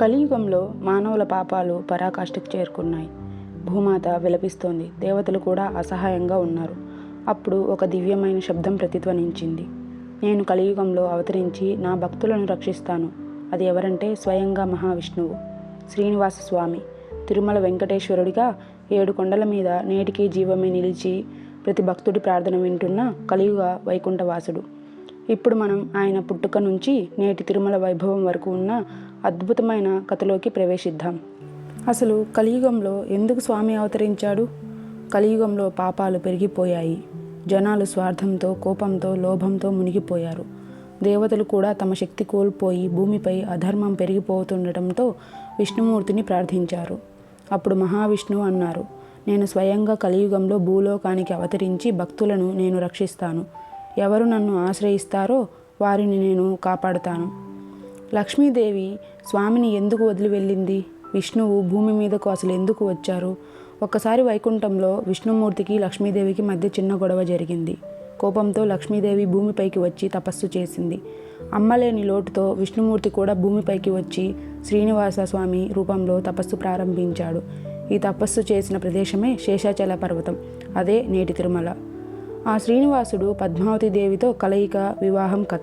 కలియుగంలో మానవుల పాపాలు పరాకాష్ఠకు చేరుకున్నాయి. భూమాత విలపిస్తోంది. దేవతలు కూడా అసహాయంగా ఉన్నారు. అప్పుడు ఒక దివ్యమైన శబ్దం ప్రతిధ్వనించింది. నేను కలియుగంలో అవతరించి నా భక్తులను రక్షిస్తాను. అది ఎవరంటే స్వయంగా మహావిష్ణువు. శ్రీనివాస స్వామి. తిరుమల వెంకటేశ్వరుడిగా ఏడు కొండల మీద నేటికి జీవమే నిలిచి ప్రతి భక్తుడి ప్రార్థన వింటున్న కలియుగ వైకుంఠవాసుడు. ఇప్పుడు మనం ఆయన పుట్టుక నుంచి నేటి తిరుమల వైభవం వరకు ఉన్న అద్భుతమైన కథలోకి ప్రవేశిద్దాం. అసలు కలియుగంలో ఎందుకు స్వామి అవతరించాడు? కలియుగంలో పాపాలు పెరిగిపోయాయి. జనాలు స్వార్థంతో కోపంతో లోభంతో మునిగిపోయారు. దేవతలు కూడా తమ శక్తి కోల్పోయి భూమిపై అధర్మం పెరిగిపోతుండటంతో విష్ణుమూర్తిని ప్రార్థించారు. అప్పుడు మహావిష్ణువు అన్నారు నేను స్వయంగా కలియుగంలో భూలోకానికి అవతరించి భక్తులను నేను రక్షిస్తాను. ఎవరు నన్ను ఆశ్రయిస్తారో వారిని నేను కాపాడుతాను. లక్ష్మీదేవి స్వామిని ఎందుకు వదిలి వెళ్ళింది? విష్ణువు భూమి మీదకు అసలు ఎందుకు వచ్చారు? ఒక్కసారి వైకుంఠంలో విష్ణుమూర్తికి లక్ష్మీదేవికి మధ్య చిన్న గొడవ జరిగింది. కోపంతో లక్ష్మీదేవి భూమిపైకి వచ్చి తపస్సు చేసింది. అమ్మలేని లోటుతో విష్ణుమూర్తి కూడా భూమిపైకి వచ్చి శ్రీనివాస స్వామి రూపంలో తపస్సు ప్రారంభించాడు. ఈ తపస్సు చేసిన ప్రదేశమే శేషాచల పర్వతం అదే నేటి తిరుమల. ఆ శ్రీనివాసుడు పద్మావతి దేవితో కలయిక వివాహం కథ.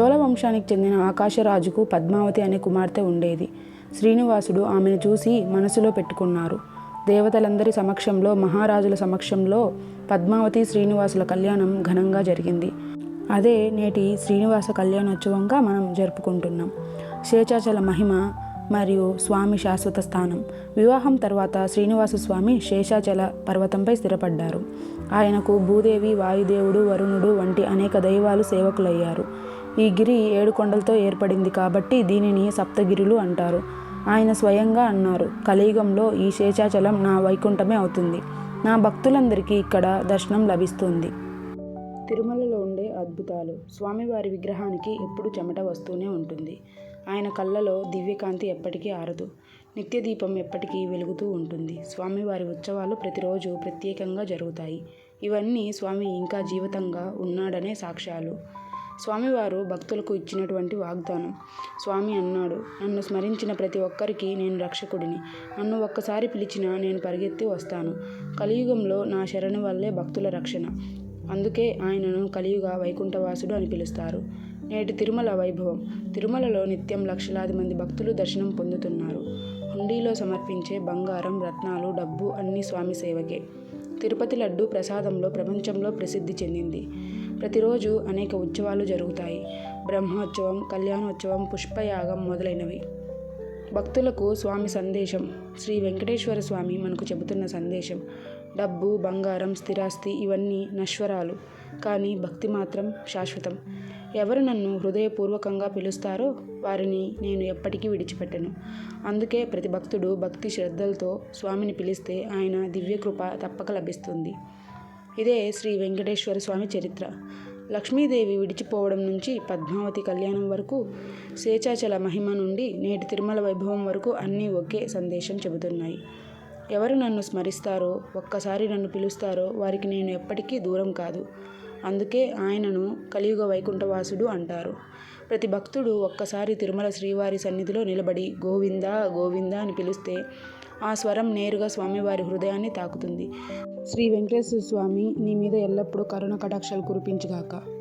చోళ వంశానికి చెందిన ఆకాశరాజుకు పద్మావతి అనే కుమార్తె ఉండేది. శ్రీనివాసుడు ఆమెను చూసి మనసులో పెట్టుకున్నారు. దేవతలందరి సమక్షంలో మహారాజుల సమక్షంలో పద్మావతి శ్రీనివాసుల కళ్యాణం ఘనంగా జరిగింది. అదే నేటి శ్రీనివాస కళ్యాణోత్సవంగా మనం జరుపుకుంటున్నాం. శేషాచల మహిమ మరియు స్వామి శాశ్వత స్థానం. వివాహం తర్వాత శ్రీనివాస స్వామి శేషాచల పర్వతంపై స్థిరపడ్డారు. ఆయనకు భూదేవి వాయుదేవుడు వరుణుడు వంటి అనేక దైవాలు సేవకులయ్యారు. ఈ గిరి ఏడు కొండలతో ఏర్పడింది కాబట్టి దీనిని సప్తగిరులు అంటారు. ఆయన స్వయంగా అన్నారు కలియుగంలో ఈ శేషాచలం నా వైకుంఠమే అవుతుంది. నా భక్తులందరికీ ఇక్కడ దర్శనం లభిస్తుంది తిరుమలలో ఉండే అద్భుతాలు. స్వామివారి విగ్రహానికి ఎప్పుడు చెమట వస్తూనే ఉంటుంది. ఆయన కళ్ళలో దివ్యకాంతి ఎప్పటికీ ఆరదు. నిత్య దీపం ఎప్పటికీ వెలుగుతూ ఉంటుంది. స్వామివారి ఉత్సవాలు ప్రతిరోజు ప్రత్యేకంగా జరుగుతాయి. ఇవన్నీ స్వామి ఇంకా జీవితంగా ఉన్నాడనే సాక్ష్యాలు. స్వామివారు భక్తులకు ఇచ్చినటువంటి వాగ్దానం. స్వామి అన్నాడు నన్ను స్మరించిన ప్రతి ఒక్కరికి నేను రక్షకుడిని. నన్ను ఒక్కసారి పిలిచినా నేను పరిగెత్తి వస్తాను. కలియుగంలో నా శరణు వల్లే భక్తుల రక్షణ. అందుకే ఆయనను కలియుగ వైకుంఠవాసుడు అని పిలుస్తారు. నేటి తిరుమల వైభవం. తిరుమలలో నిత్యం లక్షలాది మంది భక్తులు దర్శనం పొందుతున్నారు. హుండీలో సమర్పించే బంగారం రత్నాలు డబ్బు అన్ని స్వామి సేవకే. తిరుపతి లడ్డు ప్రసాదంలో ప్రపంచంలో ప్రసిద్ధి చెందింది. ప్రతిరోజు అనేక ఉత్సవాలు జరుగుతాయి. బ్రహ్మోత్సవం కళ్యాణోత్సవం పుష్పయాగం మొదలైనవి. భక్తులకు స్వామి సందేశం. శ్రీ వెంకటేశ్వర స్వామి మనకు చెబుతున్న సందేశం. డబ్బు బంగారం స్థిరాస్తి ఇవన్నీ నశ్వరాలు. కానీ భక్తి మాత్రం శాశ్వతం. ఎవరు నన్ను హృదయపూర్వకంగా పిలుస్తారో వారిని నేను ఎప్పటికీ విడిచిపెట్టను. అందుకే ప్రతి భక్తుడు భక్తి శ్రద్ధలతో స్వామిని పిలిస్తే ఆయన దివ్యకృప తప్పక లభిస్తుంది. ఇదే శ్రీ వెంకటేశ్వర స్వామి చరిత్ర. లక్ష్మీదేవి విడిచిపోవడం నుంచి పద్మావతి కళ్యాణం వరకు శేషాచల మహిమ నుండి నేటి తిరుమల వైభవం వరకు అన్నీ ఒకే సందేశం చెబుతున్నాయి. ఎవరు నన్ను స్మరిస్తారో ఒక్కసారి నన్ను పిలుస్తారో వారికి నేను ఎప్పటికీ దూరం కాదు. అందుకే ఆయనను కలియుగ వైకుంఠవాసుడు అంటారు. ప్రతి భక్తుడు ఒక్కసారి తిరుమల శ్రీవారి సన్నిధిలో నిలబడి గోవిందా గోవిందా అని పిలిస్తే ఆ స్వరం నేరుగా స్వామివారి హృదయాన్ని తాకుతుంది. శ్రీ వెంకటేశ్వర స్వామి నీ మీద ఎల్లప్పుడూ కరుణ కటాక్షాలు కురిపించుగాక.